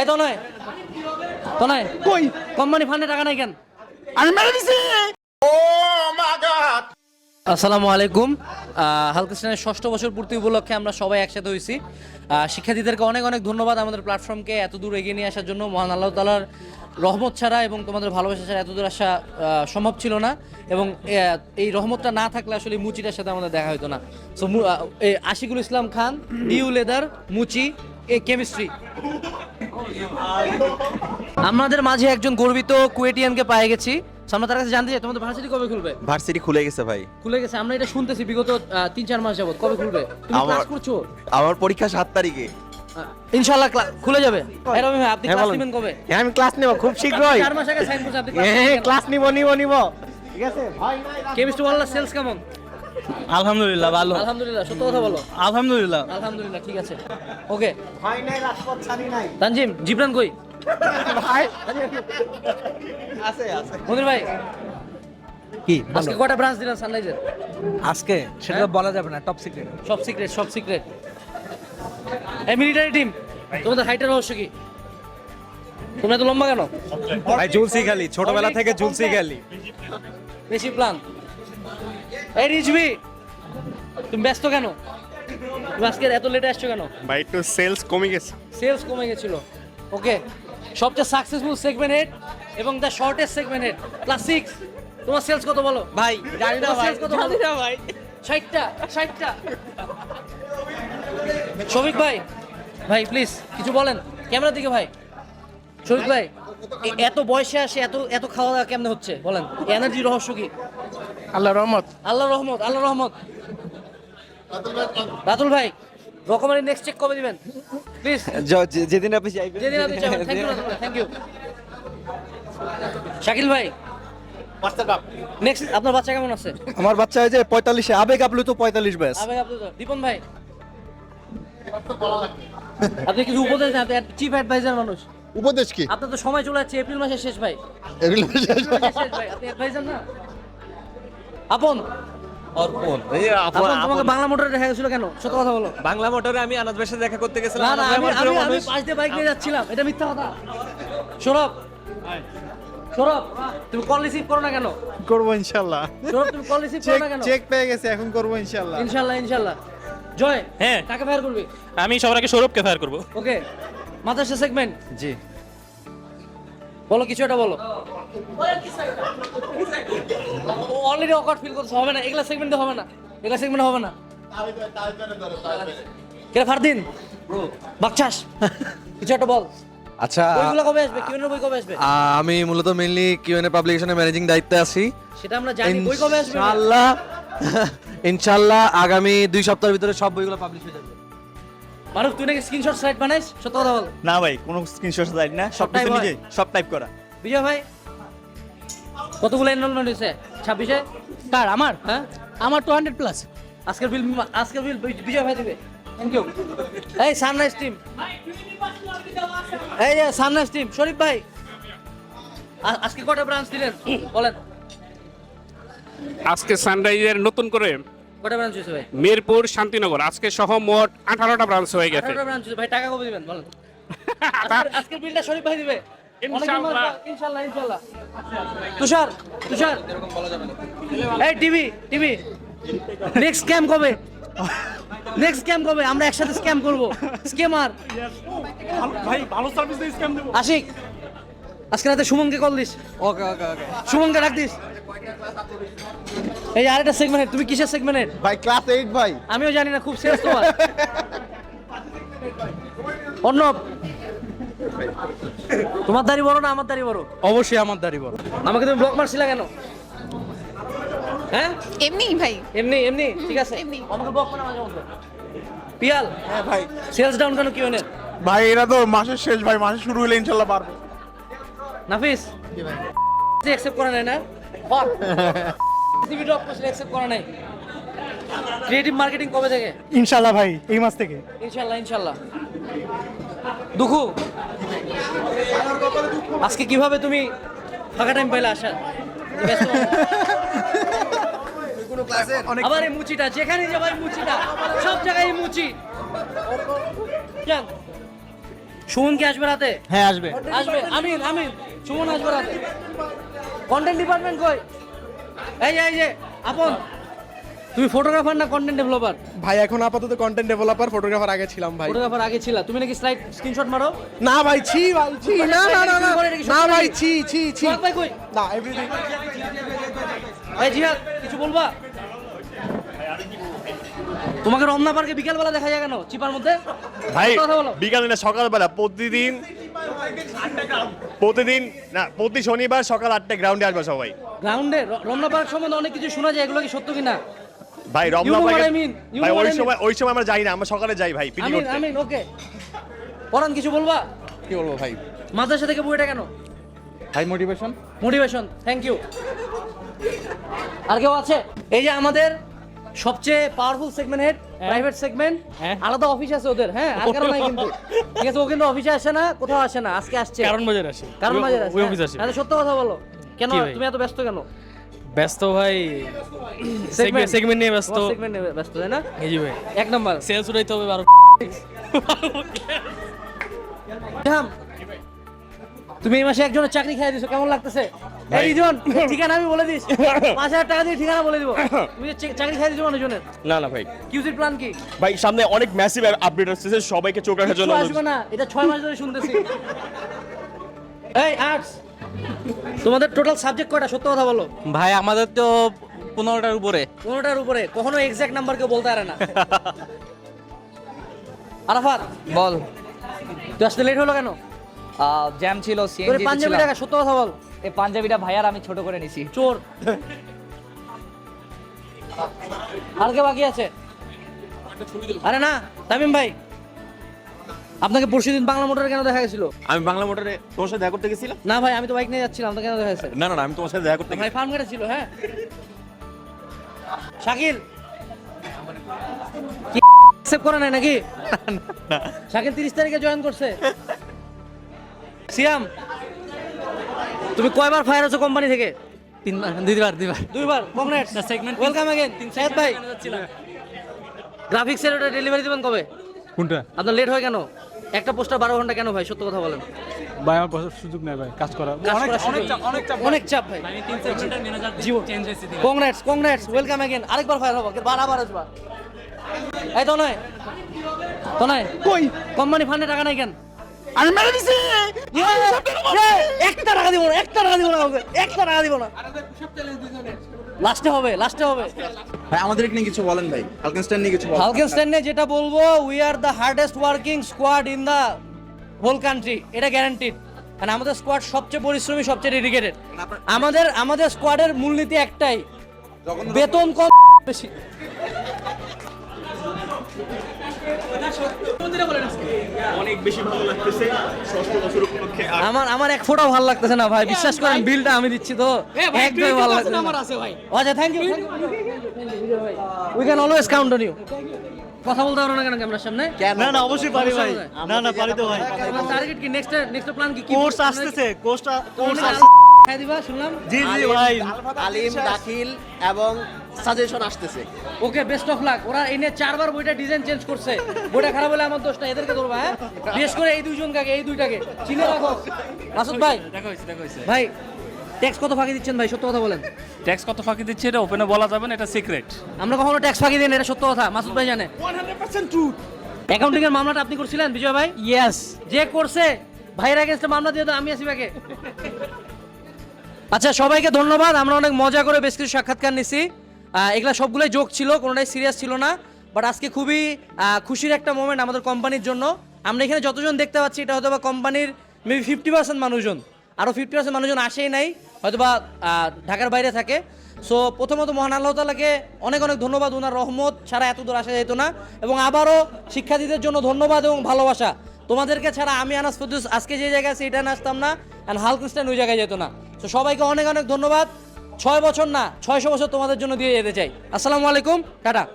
এই তো নয় তো নয় কই? কোম্পানি ফান্ডে টাকা নাই কেন? আমি মেরে দিছি! আসসালামু আলাইকুম। হালকৃষ্ণের ষষ্ঠ বছর পূর্তি উপলক্ষে আমরা সবাই একসাথে হয়েছি। শিক্ষার্থীদেরকে অনেক অনেক ধন্যবাদ আমাদের প্ল্যাটফর্মকে এত দূর এগিয়ে নিয়ে আসার জন্য। মহান আল্লাহ তালার রহমত ছাড়া এবং তোমাদের ভালোবাসা ছাড়া এত দূর আসা সম্ভব ছিল না। এবং এই রহমতটা না থাকলে আসলে মুচিটার সাথে আমাদের দেখা হতো না। সো আশিকুল ইসলাম খান ডিউ লেদার মুচি, এ কেমিস্ট্রি আমাদের মাঝে একজন গর্বিত কুয়েটিয়ানকে পেয়ে গেছি। আমরা তার কাছে জানতে চাই তোমাদের ভার্সিটি কবে খুলবে? ভার্সিটি খুলে গেছে ভাই। খুলে গেছে আমরা এটা শুনতেছি বিগত তিন চার মাস যাবত কবে খুলবে? তুমি ক্লাস করছ? আমার পরীক্ষা সাত তারিখে। খুলে যাবে। এই আপনি হ্যাঁ, ক্লাস নেবেন কবে? হ্যাঁ, আমি ক্লাস নেব খুব শীঘ্রই। চার মাস আগে সাইন করছে আপনি হ্যাঁ ক্লাস নিব নিব নিব। ঠিক আছে ভাই কেমিস্ট্রি ওয়ালা সেলস কেমন? আলহামদুলিল্লাহ ভালো। আলহামদুলিল্লাহ সত্য কথা বলো। আলহামদুলিল্লাহ। আলহামদুলিল্লাহ ঠিক আছে। ওকে ভাই নাই রাজপথ ছাড়ি নাই। তানজিম জিবরান কই? ভাই। আছে আছে। মনির ভাই। কি? আজকে কটা ব্রাঞ্চ দিলেন সানরাইজের আজকে? সেটা তো বলা যাবে না টপ সিক্রেট সব সিক্রেট সব সিক্রেট এই মিলিটারি টিম তোমাদের হাইটের রহস্য কি? তোমরা তো লম্বা কেন? ভাই ঝুলসি খালি ছোটবেলা থেকে ঝুলসি খালি। বেশি প্ল্যান এই রিজবি তুমি ব্যস্ত কেন? তুমি আজকে এত লেটে আসছো কেন? ভাই একটু সেলস কমে গেছে। সেলস কমে গেছিল। ওকে সবচেয়ে সাকসেসফুল সেগমেন্ট হেড এবং the shortest segment head class six তোমার সেলস কত বলো? ভাই জানি না ভাই কত? জানি না ভাই। ষাটটা ষাটটা। শফিক ভাই ভাই প্লিজ কিছু বলেন। ক্যামেরার দিকে ভাই। শফিক ভাই এত বয়সে আসে এত এত খাওয়া দাওয়া কেমনে হচ্ছে? বলেন এনার্জি রহস্য কি? আল্লাহ রহমত। আল্লাহ রহমত আল্লাহ রহমত। রাতুল ভাই রকমারি নেক্সট চেক কবে দিবেন? প্লিজ যেদিন আপনি চাইবেন যেদিন আপনি thank you thank you Shakil ভাই নেক্সট আপনার বাচ্চা কেমন আছে? আমার বাচ্চা এই যে পঁয়তাল্লিশে আবেগ আপ্লুত পঁয়তাল্লিশ ব্যাস। আবেগ আপনি তো দীপন ভাই আপনি কিছু উপদেশ দেন আপনি চিফ অ্যাডভাইজার মানুষ? উপদেশ কি? আপনার তো সময় চলে যাচ্ছে এপ্রিল মাসের শেষ ভাই। এপ্রিল মাসের শেষ ভাই। আপনি অ্যাডভাইজার না? আপন অর্পণ। আপন তোমাকে বাংলা মোটরে দেখা গেছিল কেন? সত্য কথা বলো। বাংলা মোটরে আমি আনাজ ভাইয়ের সাথে দেখা করতে গেছিলাম না না আমি আমি আমি পাশ দিয়ে বাইক নিয়ে যাচ্ছিলাম এটা মিথ্যা কথা। সৌরভ সৌরভ তুমি কল রিসিভ করো না কেন? করব ইনশাল্লাহ। সৌরভ তুমি কল রিসিভ করো না কেন? চেক পেয়ে গেছে এখন করব জয় হ্যাঁ। কাকে ফায়ার করবি? আমি সবার আগে সৌরভকে ফায়ার করব। ওকে মাদ্রাসা সেগমেন্ট জি। বলো কিছু একটা বলো। অলরেডি অকওয়ার্ড ফিল করতে হবে না এগুলা সেগমেন্টে হবে না এগুলা সেগমেন্টে হবে না। কে ফারদিন? বাকচাস কিছু একটা বল। আচ্ছা বইগুলো কবে আসবে? কিউএন বই কবে আসবে? আমি মূলত মেইনলি কিউএনএ পাবলিকেশনের ম্যানেজিং দায়িত্বে আছি। সেটা আমরা জানি বই কবে আসবে? ইনশাআল্লাহ। ইনশাআল্লাহ আগামী দুই সপ্তাহের ভিতরে সব বইগুলো পাবলিশ হয়ে যাবে। মারুফ তুই নাকি স্ক্রিনশট স্লাইড বানাইস? সত্য কথা বল। না ভাই কোনো স্ক্রিনশট যাই না সব কিছু নিজে সব টাইপ করা। বিজয় ভাই? কতগুলো এনরোলমেন্ট হয়েছে? ছাব্বিশে? কার আমার? হ্যাঁ? আমার টু হান্ড্রেড প্লাস আজকের বিল আজকের বিল বিজয় ভাই দেবে। থ্যাংক ইউ এই সানরাইজ টিম এই যে সানরাইজ টিম শরীফ ভাই। আজকে কটা ব্রাঞ্চ দিলেন? বলেন। আজকে সানরাইজের নতুন করে কটা ব্রাঞ্চ হয়েছে ভাই? মিরপুর শান্তিনগর। আজকে সহ মোট আঠারোটা ব্রাঞ্চ হয়ে গেছে। আঠারোটা ব্রাঞ্চ হয়েছে। ভাই টাকা কবে দিবেন? বলেন। আজকের- আজকের বিলটা শরীফ ভাই দিবে। ইনশাআল্লাহ। ইনশাআল্লাহ ইনশাআল্লাহ তুষার তুষার। এই টিভি টিভি। নেক্সট স্ক্যাম কবে? নেক্সট স্ক্যাম কবে? আমরা একসাথে স্ক্যাম করব। স্ক্যামার ভাই ভালো সার্ভিস দিয়ে স্ক্যাম দেবো। আশিক আজকে রাতে সুমনকে কল দিস। ওকে ওকে ওকে। সুমনকে ডাক দিস। এই আরেকটা সেগমেন্ট তুমি কিসের সেগমেন্ট ভাই ক্লাস এইট ভাই। আমিও জানি না খুব শেষ তোমার। অর্ণব তোমার দাড়ি বড় না আমার দাড়ি বড়? অবশ্যই আমার দাড়ি বড়। আমাকে তুমি ব্লক মারছিলা কেন? হ্যাঁ? এমনি ভাই। এমনি এমনি? ঠিক আছে। এমনি। আমাকে ব্লক করে মাঝে মধ্যে। পিয়াল হ্যাঁ ভাই। সেলস ডাউন কেন কিউ এর ভাই এটা তো মাসের শেষ ভাই। মাসের শুরু হলে ইনশাল্লাহ পারব নাফিস অ্যাকসেপ্ট করা নাই না? বল। সিভি ড্রপ করছিল অ্যাকসেপ্ট করা নাই। ক্রিয়েটিভ মার্কেটিং কবে থেকে? ইনশাল্লাহ ভাই এই মাস থেকে। ইনশাল্লাহ ইনশাল্লাহ। দুঃখু আজকে কীভাবে তুমি ফাঁকা টাইম পাইলে আসা আবার এই মুচিটা যেখানে যাবাই মুচিটা সব জায়গায় এই মুচি। সুমন কি আসবে রাতে? হ্যাঁ আসবে। আসবে। আমিন আমিন। সুমন আসবে রাতে। কন্টেন্ট ডিপার্টমেন্ট কই? এই যে এই যে আপন। তুমি ফটোগ্রাফার না কন্টেন্ট ডেভেলপার ভাই এখন আপাতত কন্টেন্ট ডেভেলপার ফটোগ্রাফার আগে ছিলাম ভাই। ফটোগ্রাফার আগে ছিল। তুমি নাকি স্লাইড স্ক্রিনশট মারো? না ভাই ছি ভাই ছি না না না না। না ভাই ছি ছি ছি। ভাই কই? না এভরিথিং এই জিহাদ কিছু বলবা? তোমাকে রমনা পার্কে বিকেলবেলা দেখা যায় কেন? চিপার মধ্যে? ভাই বলো। বিকালে না সকালবেলা প্রতিদিন প্রতিদিন না প্রতি শনিবার সকাল আটটা গ্রাউন্ডে আসবে সবাই। গ্রাউন্ডে রমনা পার্ক সম্বন্ধে অনেক কিছু শোনা যায় এগুলো কি সত্য কিনা? ভাই রমনা you ভাই ওই সময় ওই সময় আমরা যাই না আমরা সকালে যাই ভাই পিটি করতে। আমিন ওকে। পরান কিছু বলবা? কি বলব ভাই? মাদ্রাসা থেকে বইটা কেন? High motivation motivation thank you আর কেউ আছে? এই যে আমাদের সবচেয়ে powerful segment head private segment. আলাদা অফিস আছে ওদের হ্যাঁ আর কারণ নাই কিন্তু। ঠিক আছে ও কিন্তু অফিসে আসে না কোথাও আসে না আজকে আসছে। কারণ বাজার আসে। কারণ বাজার আছে ওই অফিস আসে। হ্যাঁ, সত্য কথা বলো। কেন তুমি এত ব্যস্ত কেন? ব্যস্ত ভাই। সেগমেন্ট নিয়ে ব্যস্ত। সেগমেন্ট ব্যস্ত তাই না? জি ভাই। এক নাম্বার। সেলস উঠাইতে হবে আরও তুমি এই মাসে একজনের চাকরি খাই দিছো কেমন লাগতেছে? এই রিজন ঠিকানা আমি বলে দিস। পাঁচ হাজার টাকা দিয়ে ঠিকানা বলে দিব। তুমি চাকরি খাই দিছো মানুষজনের না না ভাই। কিউজির প্ল্যান কি? ভাই সামনে অনেক ম্যাসিভ আপডেট আসছে সবাইকে চোখ রাখার জন্য আসবে না এটা ছয় মাস ধরে শুনতেছি। এই আর্টস তোমাদের টোটাল সাবজেক্ট কয়টা? সত্য কথা বলো। ভাই আমাদের তো পনেরোটার উপরে। পনেরোটার উপরে। কখনো এক্সাক্ট নাম্বার কেউ বলতে পারে না। আরাফাত বল। তুই আসতে লেট হলো কেন? জ্যাম ছিল তোর সিএনজি পাঞ্জাবি টাকা সত্য কথা বল। এই পাঞ্জাবিটা ভাইয়ার আমি ছোট করে নিছি। চোর। আর কে বাকি আছে। আরে না তামিম ভাই। আপনাকে পরশু দিন বাংলা মোটরে কেন দেখা গেছিল আমি বাংলা মোটরে তোমার সাথে দেখা করতে গেছিলাম না ভাই আমি তো বাইক নিয়ে যাচ্ছিলাম তো কেন দেখা গেছে না না না, আমি তোমার সাথে দেখা করতে ভাই ফার্ম গেটে ছিল হ্যাঁ শাকিল কি accept করে নাই নাকি শাকিল তিরিশ তারিখে জয়েন করছে সিয়াম তুমি কয়বার ফায়ার আছো কোম্পানি থেকে তিনবার দুইবার দুইবার দুইবার Congress segment welcome again Shahed ভাই গ্রাফিক্সের ওটা ডেলিভারি দিবেন কবে কোনটা আপনার লেট হয় কেন একটা পোস্টার বারো ঘণ্টা কেন ভাই? সত্য কথা বলেন। ভাই আমার পোস্টার সুযোগ নেই ভাই কাজ করা। অনেক চাপ অনেক চাপ ভাই। কংগ্রেস কংগ্রেস ওয়েলকাম অ্যাগেন আরেকবার ফায়ার হব বারবার আসবা। এই তো নয় তো নয় কই কোম্পানি ফান্ডে টাকা নাই কেন? আমি মেরে দিছি! ইয়ে, ইয়ে, একটা টাকা দিব না একটা টাকা দিব না একটা টাকা দিব না। লাস্টে হবে লাস্টে হবে। ভাই আমাদের নিয়ে কিছু বলেন ভাই হালকেনস্টাইন নিয়ে কিছু হালকেনস্টাইনে যেটা বলব we are the hardest working squad in the whole country এটা গ্যারান্টিড কারণ আমাদের স্কোয়াড সবচেয়ে পরিশ্রমী সবচেয়ে ডেডিকেটেড আমাদের আমাদের স্কোয়াডের মূলনীতি একটাই বেতন কম বেশি। অনেক বেশি ভালো লাগতেছে ষষ্ঠ বছর উপলক্ষে। আমার আমার এক ফোঁটাও ভালো লাগতেছে না ভাই বিশ্বাস করেন বিলটা আমি দিচ্ছি তো। একদমই ভালো লাগছে আমার আছে ভাই। আচ্ছা thank you we can always count on you কথা বলতে পারো না কেন ক্যামেরার সামনে? না না অবশ্যই পারি ভাই। না। না পারি তো ভাই। টার্গেট কি? নেক্সট নেক্সট প্ল্যান কি? কোর্স আসতেছে কোর্সটা কোর্স খাই দিবা শুনলাম। জি জি ভাই। আলিম দাখিল এবং সাজেশন আসতেছে। ওকে বেস্ট অফ লাক ওরা এনে চারবার বইটা ডিজাইন চেঞ্জ করছে। বইটা খারাপ হলে আমার দোষটা এদেরকে ধরবা হ্যাঁ? বিশেষ করে এই দুইজন কাকে এই দুইটাকে। চিনে রাখো। মাসুদ ভাই। দেখা ভাই ট্যাক্স কত ফাঁকি দিচ্ছেন ভাই? সত্য কথা বলেন। ট্যাক্স কত ফাঁকি দিচ্ছে এটা ওপেনে বলা যাবে না এটা সিক্রেট আমরা কখনো ট্যাক্স ফাঁকি দিই না এটা সত্য কথা। মাসুদ ভাই জানে। 100% ট্রুথ অ্যাকাউন্টিং এর মামলাটা আপনি করছিলেন বিজয় ভাই? ইয়েস যে করছে ভাইয়ের এগেনস্টে মামলা দিয়ে দাও আমি আসি ব্যাকে আচ্ছা সবাইকে ধন্যবাদ। আমরা অনেক মজা করে বেশ কিছু সাক্ষাৎকার নিছি। এগুলা সবগুলোই জোক ছিল কোনোটাই সিরিয়াস ছিল না। বাট আজকে খুবই খুশির একটা মোমেন্ট আমাদের কোম্পানির জন্য। আমরা এখানে যতজন দেখতে পাচ্ছি এটা হয়তো বা কোম্পানির মেবি ফিফটি পার্সেন্ট মানুষজন। আরও ফিফটি পার্সেন্ট মানুষজন আসেই নাই। হয়তো বা ঢাকার বাইরে থাকে। সো প্রথমত মহান আল্লাহ তালাকে অনেক অনেক ধন্যবাদ ওনার রহমত ছাড়া এত দূর আসা যেত না। এবং আবারও শিক্ষার্থীদের জন্য ধন্যবাদ এবং ভালোবাসা। তোমাদেরকে ছাড়া আমি আনাস ফদুস আজকে যে জায়গায় আছি, এটা আসতাম না। অ্যান্ড হালকুস্টান ওই জায়গায় যেত না। তো সবাইকে অনেক অনেক ধন্যবাদ। ছয় বছর না, ছয়শো বছর তোমাদের জন্য দিয়ে যেতে চাই। আসসালামু আলাইকুম, টাটা।